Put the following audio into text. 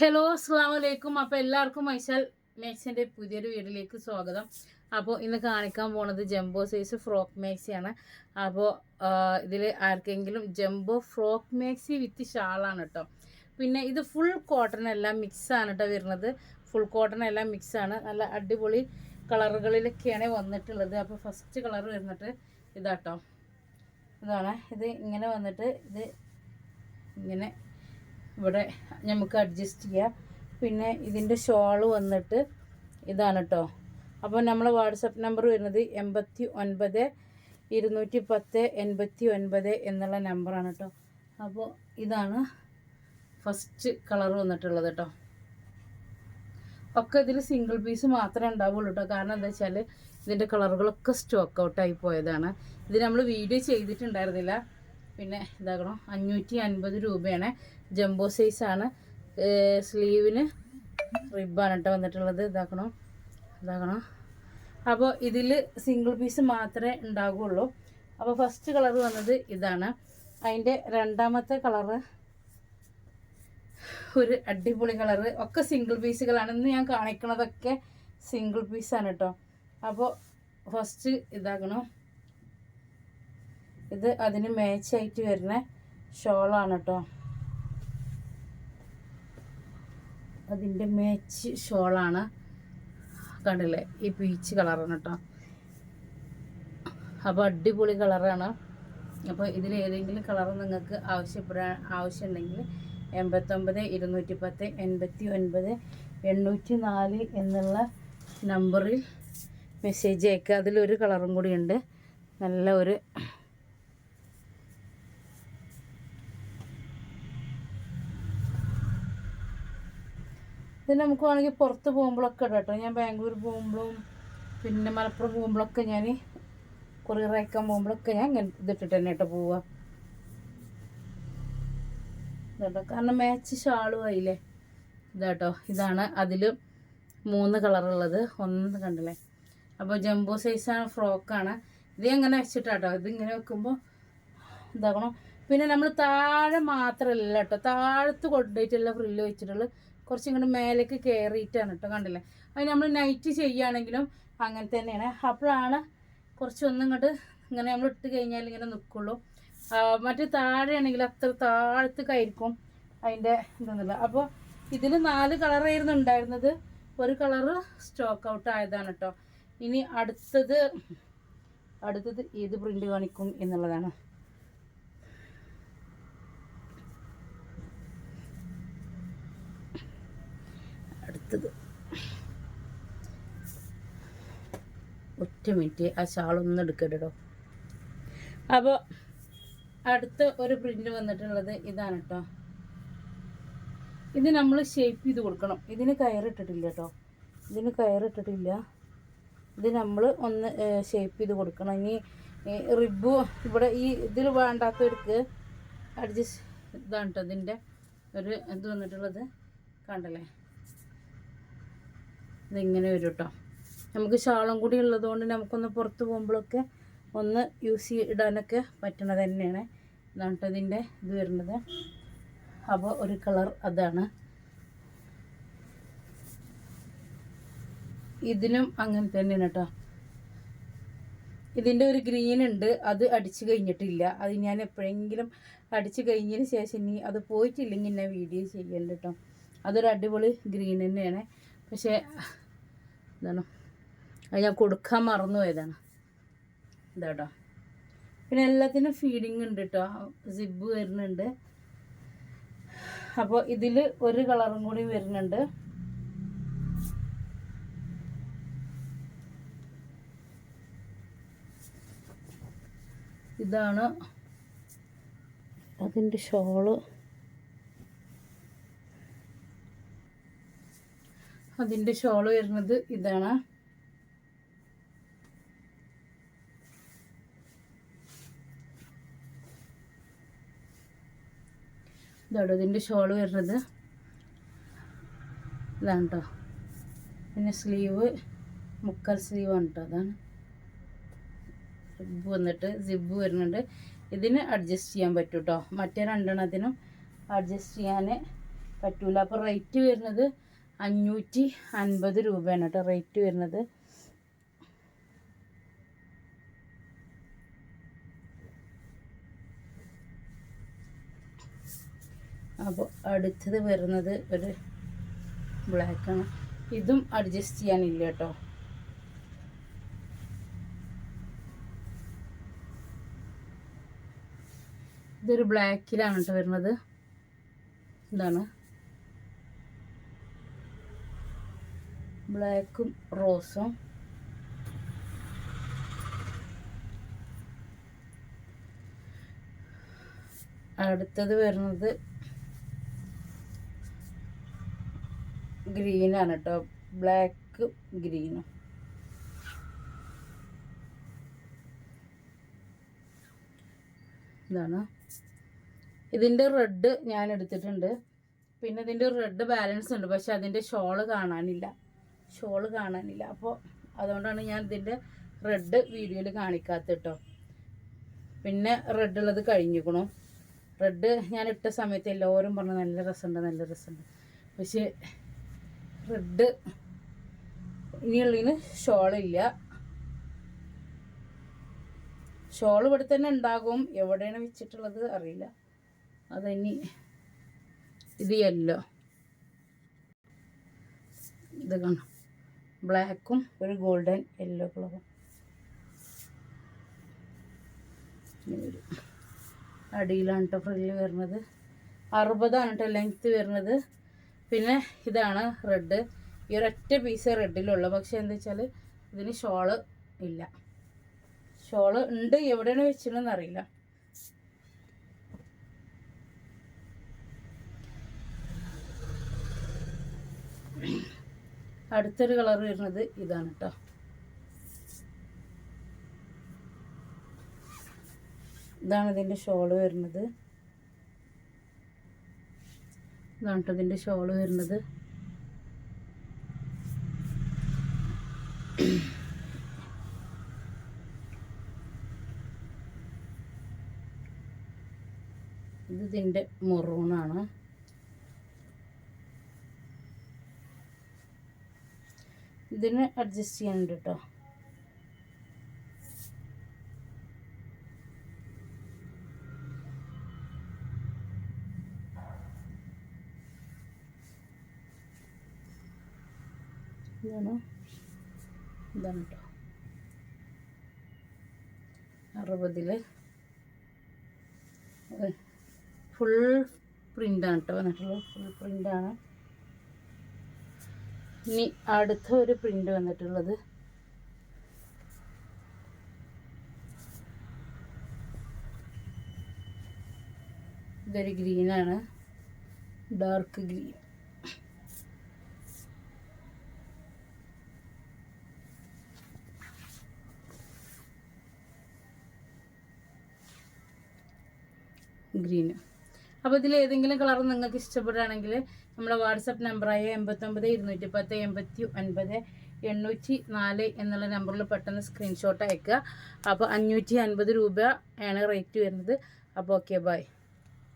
Hello അസ്സാം വലൈക്കും അപ്പോൾ എല്ലാവർക്കും മൈശാൽ മേക്സിന്റെ പുതിയൊരു വീഡിയോയിലേക്ക് സ്വാഗതം. അപ്പോൾ ഇന്ന് കാണിക്കാൻ പോണത് ജംബോ സൈസ് ഫ്രോക്ക് മാക്സിയാണ്. അപ്പോൾ ഇതിൽ ആർക്കെങ്കിലും ജംബോ ഫ്രോക്ക് മാക്സി വിത്ത് ഷാളാണ് കേട്ടോ പിന്നെ ഇത് ഫുൾ കോട്ടൺ എല്ലാം മിക്സാണ് കേട്ടോ വരുന്നത്. ഫുൾ കോട്ടൺ എല്ലാം മിക്സാണ് നല്ല അടിപൊളി കളറുകളിലൊക്കെയാണ് വന്നിട്ടുള്ളത്. അപ്പോൾ ഫസ്റ്റ് കളർ വരുന്നിട്ട് ഇതാട്ടോ. ഇതാണ്. ഇത് ഇങ്ങനെ വന്നിട്ട് ഇത് ഇങ്ങനെ ഇവിടെ നമുക്ക് അഡ്ജസ്റ്റ് ചെയ്യാം. പിന്നെ ഇതിന്റെ ഷോൾ വന്നിട്ട് ഇതാണ് കേട്ടോ അപ്പോൾ നമ്മളെ വാട്സപ്പ് നമ്പർ വരുന്നത് എൺപത്തി ഒൻപത് ഇരുന്നൂറ്റി പത്ത് എൺപത്തി ഒൻപത് എന്നുള്ള നമ്പറാണ് കേട്ടോ അപ്പോൾ ഇതാണ് ഫസ്റ്റ് കളർ വന്നിട്ടുള്ളത് കേട്ടോ ഒക്കെ ഇതിൽ സിംഗിൾ പീസ് മാത്രമേ ഉണ്ടാവുള്ളൂ കേട്ടോ കാരണം എന്താ വെച്ചാൽ ഇതിന്റെ കളറുകളൊക്കെ സ്റ്റോക്ക് ഔട്ടായി പോയതാണ്. ഇത് നമ്മൾ വീഡിയോ ചെയ്തിട്ടുണ്ടായിരുന്നില്ല. പിന്നെ ഇതാകണം അഞ്ഞൂറ്റി അൻപത് രൂപയാണ്. ജംബോ സൈസാണ് സ്ലീവിന് റിബാണ് കേട്ടോ വന്നിട്ടുള്ളത്. ഇതാക്കണം? ഇതാക്കണം? അപ്പോൾ ഇതിൽ സിംഗിൾ പീസ് മാത്രമേ ഉണ്ടാകുള്ളൂ അപ്പോൾ ഫസ്റ്റ് കളർ വന്നത് ഇതാണ്. അതിന്റെ രണ്ടാമത്തെ കളറ് ഒരു അടിപൊളി കളറ് ഒക്കെ സിംഗിൾ പീസുകളാണ് ഇന്ന് ഞാൻ കാണിക്കണതൊക്കെ സിംഗിൾ പീസാണ് കേട്ടോ അപ്പോൾ ഫസ്റ്റ് ഇതാകണം ഇത് അതിന് മാച്ചായിട്ട് വരുന്ന ഷോളാണ് കേട്ടോ അതിന്റെ മാച്ച് ഷോളാണ്. കണ്ടില്ലേ? ഈ പീച്ച് കളറാണ് കേട്ടോ അപ്പോൾ അടിപൊളി കളറാണ് അപ്പോൾ ഇതിൽ ഏതെങ്കിലും കളർ നിങ്ങൾക്ക് ആവശ്യപ്പെടാൻ ആവശ്യമുണ്ടെങ്കിൽ എൺപത്തൊമ്പത് ഇരുന്നൂറ്റി പത്ത് എൺപത്തി ഒൻപത് എണ്ണൂറ്റി നാല് എന്നുള്ള നമ്പറിൽ മെസ്സേജ് അയക്കുക അതിലൊരു കളറും കൂടിയുണ്ട് നല്ല ഒരു ഇത് നമുക്ക് വേണമെങ്കിൽ പുറത്ത് പോകുമ്പോഴൊക്കെ ഇടാം കേട്ടോ. ഞാൻ ബാംഗ്ലൂർ പോകുമ്പോഴും പിന്നെ മലപ്പുറം പോകുമ്പോഴൊക്കെ ഞാൻ കൊറിയർ അയക്കാൻ പോകുമ്പോഴൊക്കെ ഞാൻ ഇങ്ങനെ ഇതിട്ടിട്ട് തന്നെ കേട്ടോ പോവുക. ഇതാട്ടോ. കാരണം മാച്ച് ഷാളും ആയില്ലേ? ഇതാട്ടോ. ഇതാണ് അതിൽ മൂന്ന് കളറുള്ളത് ഒന്ന് കണ്ടില്ലേ? അപ്പോൾ ജംബോ സൈസാണ് ഫ്രോക്കാണ് ഇത് എങ്ങനെ വെച്ചിട്ടാട്ടോ ഇതിങ്ങനെ വെക്കുമ്പോൾ ഇതാക്കണം. പിന്നെ നമ്മൾ താഴെ മാത്രമല്ല കേട്ടോ. താഴത്ത് കൊണ്ടുപോയിട്ടുള്ള ഫ്രില്ല് വെച്ചിട്ടുള്ള കുറച്ചും കൂടെ മേലേക്ക് കയറിയിട്ടാണ് കേട്ടോ കണ്ടില്ലേ? അത് നമ്മൾ നൈറ്റ് ചെയ്യുകയാണെങ്കിലും അങ്ങനെ തന്നെയാണ്. അപ്പോഴാണ് കുറച്ചൊന്നും ഇങ്ങോട്ട് ഇങ്ങനെ നമ്മൾ ഇട്ട് കഴിഞ്ഞാൽ ഇങ്ങനെ നിൽക്കുള്ളൂ മറ്റേ താഴെയാണെങ്കിൽ അത്ര താഴത്തേക്കായിരിക്കും അതിന്റെ ഇതെന്നുള്ളത്. അപ്പോൾ ഇതിൽ നാല് കളറായിരുന്നു ഉണ്ടായിരുന്നത്. ഒരു കളറ് സ്റ്റോക്ക് ഔട്ട് ആയതാണ് കേട്ടോ ഇനി അടുത്തത് അടുത്തത് ഏത് പ്രിന്റ് കാണിക്കും എന്നുള്ളതാണ് അടുത്തത് ഒറ്റ മിനിറ്റ് ആ ഷാളൊന്നും എടുക്കട്ടോ അപ്പോൾ അടുത്ത ഒരു പ്രിന്റ് വന്നിട്ടുള്ളത് ഇതാണ് കേട്ടോ ഇത് നമ്മൾ ഷേപ്പ് ചെയ്ത് കൊടുക്കണം. ഇതിന് കയറിട്ടിട്ടില്ല കേട്ടോ ഇതിന് കയറിട്ടിട്ടില്ല ഇത് നമ്മൾ ഒന്ന് ഷേപ്പ് ചെയ്ത് കൊടുക്കണം. ഇനി റിബ് ഇവിടെ ഈ ഇതിൽ വേണ്ടാത്തവർക്ക് അഡ്ജസ്റ്റ് ഇതാണ് കേട്ടോ ഇതിന്റെ ഒരു ഇത് വന്നിട്ടുള്ളത്. കണ്ടല്ലേ? ഇതിങ്ങനെ വരും കേട്ടോ നമുക്ക് ശാളം കൂടി ഉള്ളതുകൊണ്ട് നമുക്കൊന്ന് പുറത്ത് പോകുമ്പോഴൊക്കെ ഒന്ന് യൂസ് ഇടാനൊക്കെ പറ്റണത് തന്നെയാണ്. എന്നിട്ട് ഇതിന്റെ ഇത് വരുന്നത്. അപ്പോൾ ഒരു കളർ അതാണ്. ഇതിനും അങ്ങനെ തന്നെയാണ് കേട്ടോ ഇതിന്റെ ഒരു ഗ്രീൻ ഉണ്ട്. അത് അടിച്ചു കഴിഞ്ഞിട്ടില്ല. അത് ഞാൻ എപ്പോഴെങ്കിലും അടിച്ചു കഴിഞ്ഞതിന് ശേഷം ഇനി അത് പോയിട്ടില്ലെങ്കിൽ ഞാൻ വീഡിയോ ചെയ്യണ്ട കേട്ടോ അതൊരു അടിപൊളി ഗ്രീൻ തന്നെയാണ്. പക്ഷേ എന്താണ് അത് ഞാൻ കൊടുക്കാൻ മറന്നു പോയതാണ്. ഇതാട്ടോ. പിന്നെ എല്ലാത്തിനും ഫീഡിങ് ഉണ്ട് കേട്ടോ സിബ് വരുന്നുണ്ട്. അപ്പോൾ ഇതിൽ ഒരു കളറും കൂടി വരുന്നുണ്ട്. ഇതാണ് അതിന്റെ ഷോൾ. അതിന്റെ ഷോൾ വരുന്നത് ഇതാണ്. ഇതാണ് ഇതിന്റെ ഷോൾ വരുന്നത്. ഇതാണ് കേട്ടോ പിന്നെ സ്ലീവ് മുക്കാൽ സ്ലീവാണ് കേട്ടോ അതാണ്. സിബ് വന്നിട്ട് സിബ് വരുന്നുണ്ട്. ഇതിന് അഡ്ജസ്റ്റ് ചെയ്യാൻ പറ്റും കേട്ടോ മറ്റേ രണ്ടെണ്ണത്തിനും അഡ്ജസ്റ്റ് ചെയ്യാൻ പറ്റൂല. അപ്പോൾ റേറ്റ് വരുന്നത് അഞ്ഞൂറ്റി അൻപത് രൂപയാണ് കേട്ടോ റേറ്റ് വരുന്നത്. അപ്പോൾ അടുത്തത് വരുന്നത് ഒരു ബ്ലാക്കാണ് ഇതും അഡ്ജസ്റ്റ് ചെയ്യാനില്ല കേട്ടോ. ഇതൊരു ബ്ലാക്കിലാണ് കേട്ടോ വരുന്നത്. ഇതാണ് ബ്ലാക്കും റോസും. അടുത്തത് വരുന്നത് ഗ്രീനാണ് കേട്ടോ. ബ്ലാക്ക് ഗ്രീനും ഇതാണ്. ഇതിന്റെ റെഡ് ഞാൻ എടുത്തിട്ടുണ്ട്. പിന്നെ ഇതിന്റെ റെഡ് ബാലൻസ് ഉണ്ട്. പക്ഷെ അതിന്റെ ഷോൾ കാണാനില്ല. ഷോൾ കാണാനില്ല. അപ്പോൾ അതുകൊണ്ടാണ് ഞാൻ ഇതിന്റെ റെഡ് വീഡിയോയിൽ കാണിക്കാത്ത കേട്ടോ. പിന്നെ റെഡ് ഉള്ളത് കഴിഞ്ഞിക്കണു റെഡ് ഞാൻ ഇട്ട സമയത്ത് എല്ലാവരും പറഞ്ഞു നല്ല രസമുണ്ട് നല്ല രസമുണ്ട്. പക്ഷേ റെഡ് ഇനിയുള്ളതിന് ഷോളില്ല. ഷോൾ ഇവിടെ തന്നെ ഉണ്ടാകും. എവിടെയാണ് വെച്ചിട്ടുള്ളത് അറിയില്ല. അതിനി ഇത് യെല്ലോ ഇത് കാണാം. ബ്ലാക്കും ഒരു ഗോൾഡൻ യെല്ലോ കളറും അടിയിലാണ് കേട്ടോ ഫ്രില്ല് വരുന്നത്. അറുപതാണ് കേട്ടോ ലെങ്ത്ത് വരുന്നത്. പിന്നെ ഇതാണ് റെഡ് ഈ ഒരൊറ്റ പീസ് റെഡിലുള്ളൂ പക്ഷെ എന്താ വെച്ചാൽ ഇതിന് ഷോൾ ഇല്ല. ഷോൾ ഉണ്ട് എവിടെയാണ് വെച്ചിട്ടുണ്ടെന്ന് അറിയില്ല. അടുത്തൊരു കളർ വരുന്നത് ഇതാണ് കേട്ടോ ഇതാണ് ഇതിന്റെ ഷോൾ വരുന്നത്. ഇതാണ് ഇതിന്റെ ഷോൾ വരുന്നത്. ഇത് ഇതിന്റെ മുറൂണാണ് ഇതിന് അഡ്ജസ്റ്റ് ചെയ്യാനുണ്ട് കേട്ടോ ഇതാണ്. ഇതാണ് കേട്ടോ അറുപതിൽ ഫുൾ പ്രിന്റാണ് കേട്ടോ വന്നിട്ടുള്ളത്. ഫുൾ പ്രിന്റാണ് ഇനി അടുത്ത ഒരു പ്രിന്റ് വന്നിട്ടുള്ളത്. ഇതൊരു ഗ്രീനാണ് ഡാർക്ക് ഗ്രീൻ ഗ്രീന്. അപ്പോൾ ഇതിൽ ഏതെങ്കിലും കളർ നിങ്ങൾക്ക് ഇഷ്ടപ്പെടുകയാണെങ്കിൽ നമ്മുടെ വാട്സപ്പ് നമ്പറായ എൺപത്തൊമ്പത് ഇരുന്നൂറ്റി പത്ത് എൺപത്തി ഒൻപത് എണ്ണൂറ്റി നാല് എന്നുള്ള നമ്പറിൽ പെട്ടെന്ന് സ്ക്രീൻഷോട്ട് അയക്കുക. അപ്പോൾ അഞ്ഞൂറ്റി അൻപത് രൂപ ആണ് റേറ്റ് വരുന്നത്. അപ്പോൾ ഓക്കെ ബൈ